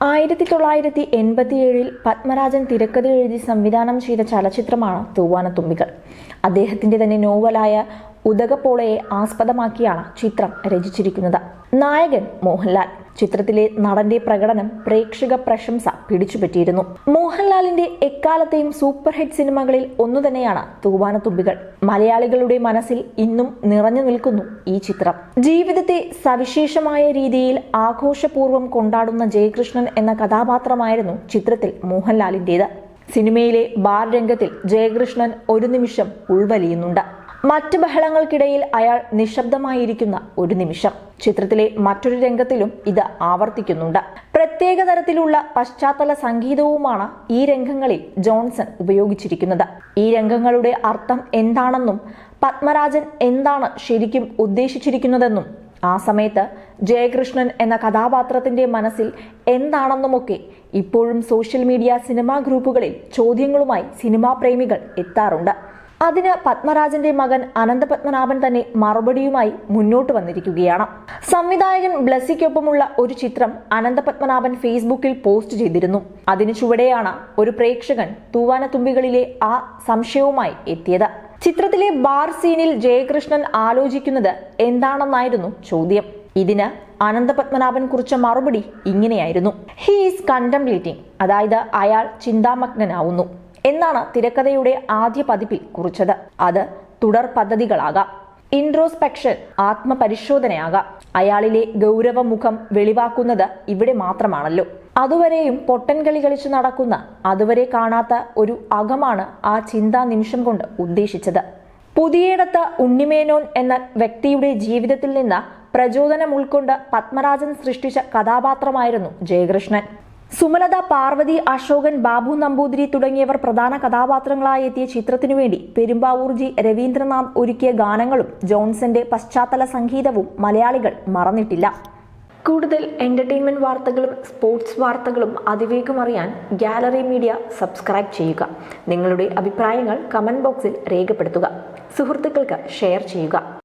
ആയിരത്തി തൊള്ളായിരത്തി എൺപത്തിയേഴിൽ പത്മരാജൻ തിരക്കഥ എഴുതി സംവിധാനം ചെയ്ത ചലച്ചിത്രമാണ് തൂവാനത്തുമ്പികൾ. അദ്ദേഹത്തിന്റെ തന്നെ നോവലായ ഉദകപ്പോളയെ ആസ്പദമാക്കിയാണ് ചിത്രം രചിച്ചിരിക്കുന്നത്. നായകൻ മോഹൻലാൽ. ചിത്രത്തിലെ നടന്റെ പ്രകടനം പ്രേക്ഷക പ്രശംസ പിടിച്ചുപറ്റിയിരുന്നു. മോഹൻലാലിന്റെ എക്കാലത്തെയും സൂപ്പർ ഹിറ്റ് സിനിമകളിൽ ഒന്നു തന്നെയാണ് തൂവാനത്തുമ്പികൾ. മലയാളികളുടെ മനസ്സിൽ ഇന്നും നിറഞ്ഞു നിൽക്കുന്നു ഈ ചിത്രം. ജീവിതത്തെ സവിശേഷമായ രീതിയിൽ ആഘോഷപൂർവം കൊണ്ടാടുന്ന ജയകൃഷ്ണൻ എന്ന കഥാപാത്രമായിരുന്നു ചിത്രത്തിൽ മോഹൻലാലിന്റേത്. സിനിമയിലെ ബാർ രംഗത്തിൽ ജയകൃഷ്ണൻ ഒരു നിമിഷം ഉൾവലിയുന്നുണ്ട്. മറ്റ് ബഹളങ്ങൾക്കിടയിൽ അയാൾ നിശബ്ദമായിരിക്കുന്ന ഒരു നിമിഷം. ചിത്രത്തിലെ മറ്റൊരു രംഗത്തിലും ഇത് ആവർത്തിക്കുന്നുണ്ട്. പ്രത്യേക തരത്തിലുള്ള പശ്ചാത്തല സംഗീതവുമാണ് ഈ രംഗങ്ങളിൽ ജോൺസൺ ഉപയോഗിച്ചിരിക്കുന്നത്. ഈ രംഗങ്ങളുടെ അർത്ഥം എന്താണെന്നും പത്മരാജൻ എന്താണ് ശരിക്കും ഉദ്ദേശിച്ചിരിക്കുന്നതെന്നും ആ സമയത്ത് ജയകൃഷ്ണൻ എന്ന കഥാപാത്രത്തിന്റെ മനസ്സിൽ എന്താണെന്നുമൊക്കെ ഇപ്പോഴും സോഷ്യൽ മീഡിയ സിനിമാ ഗ്രൂപ്പുകളിൽ ചോദ്യങ്ങളുമായി സിനിമാ പ്രേമികൾ എത്താറുണ്ട്. അതിന് പത്മരാജന്റെ മകൻ അനന്തപത്മനാഭൻ തന്നെ മറുപടിയുമായി മുന്നോട്ട് വന്നിരിക്കുകയാണ്. സംവിധായകൻ ബ്ലസ്സിക്കൊപ്പമുള്ള ഒരു ചിത്രം അനന്തപത്മനാഭൻ ഫേസ്ബുക്കിൽ പോസ്റ്റ് ചെയ്തിരുന്നു. അതിനു ചുവടെയാണ് ഒരു പ്രേക്ഷകൻ തൂവാനത്തുമ്പികളിലെ ആ സംശയവുമായി എത്തിയത്. ചിത്രത്തിലെ ബാർ സീനിൽ ജയകൃഷ്ണൻ ആലോചിക്കുന്നത് എന്താണെന്നായിരുന്നു ചോദ്യം. ഇതിന് അനന്തപത്മനാഭൻ കുറിച്ച മറുപടി ഇങ്ങനെയായിരുന്നു. ഹീ ഈസ് കണ്ടംപ്ലീറ്റിംഗ് അതായത് അയാൾ ചിന്താമഗ്നനാവുന്നു. എന്നാണ് തിരക്കഥയുടെ ആദ്യ പതിപ്പിൽ കുറിച്ചത്. അത് തുടർ പദ്ധതികളാകാം. ഇൻട്രോസ്പെക്ഷൻ ആത്മപരിശോധനയാകാം. അയാളിലെ ഗൗരവമുഖം വെളിവാക്കുന്നത് ഇവിടെ മാത്രമാണല്ലോ. അതുവരെയും പൊട്ടൻകളി കളിച്ചു നടക്കുന്ന അതുവരെ കാണാത്ത ഒരു അകമാണ് ആ ചിന്താ നിമിഷം കൊണ്ട് ഉദ്ദേശിച്ചത്. പുതിയയിടത്ത് ഉണ്ണിമേനോൻ എന്ന വ്യക്തിയുടെ ജീവിതത്തിൽ നിന്ന് പ്രചോദനം ഉൾക്കൊണ്ട് പത്മരാജൻ സൃഷ്ടിച്ച കഥാപാത്രമായിരുന്നു ജയകൃഷ്ണൻ. സുമലത പാർവതി അശോകൻ ബാബു നമ്പൂതിരി തുടങ്ങിയവർ പ്രധാന കഥാപാത്രങ്ങളായി എത്തിയ ചിത്രത്തിനുവേണ്ടി വേണ്ടി പെരുമ്പാവൂർ ജി. രവീന്ദ്രനാഥ് ഒരുക്കിയ ഗാനങ്ങളും ജോൺസന്റെ പശ്ചാത്തല സംഗീതവും മലയാളികൾ മറന്നിട്ടില്ല. കൂടുതൽ എന്റർടൈൻമെന്റ് വാർത്തകളും സ്പോർട്സ് വാർത്തകളും അതിവേഗം അറിയാൻ ഗാലറി മീഡിയ സബ്സ്ക്രൈബ് ചെയ്യുക. നിങ്ങളുടെ അഭിപ്രായങ്ങൾ കമന്റ് ബോക്സിൽ രേഖപ്പെടുത്തുക. സുഹൃത്തുക്കൾക്ക് ഷെയർ ചെയ്യുക.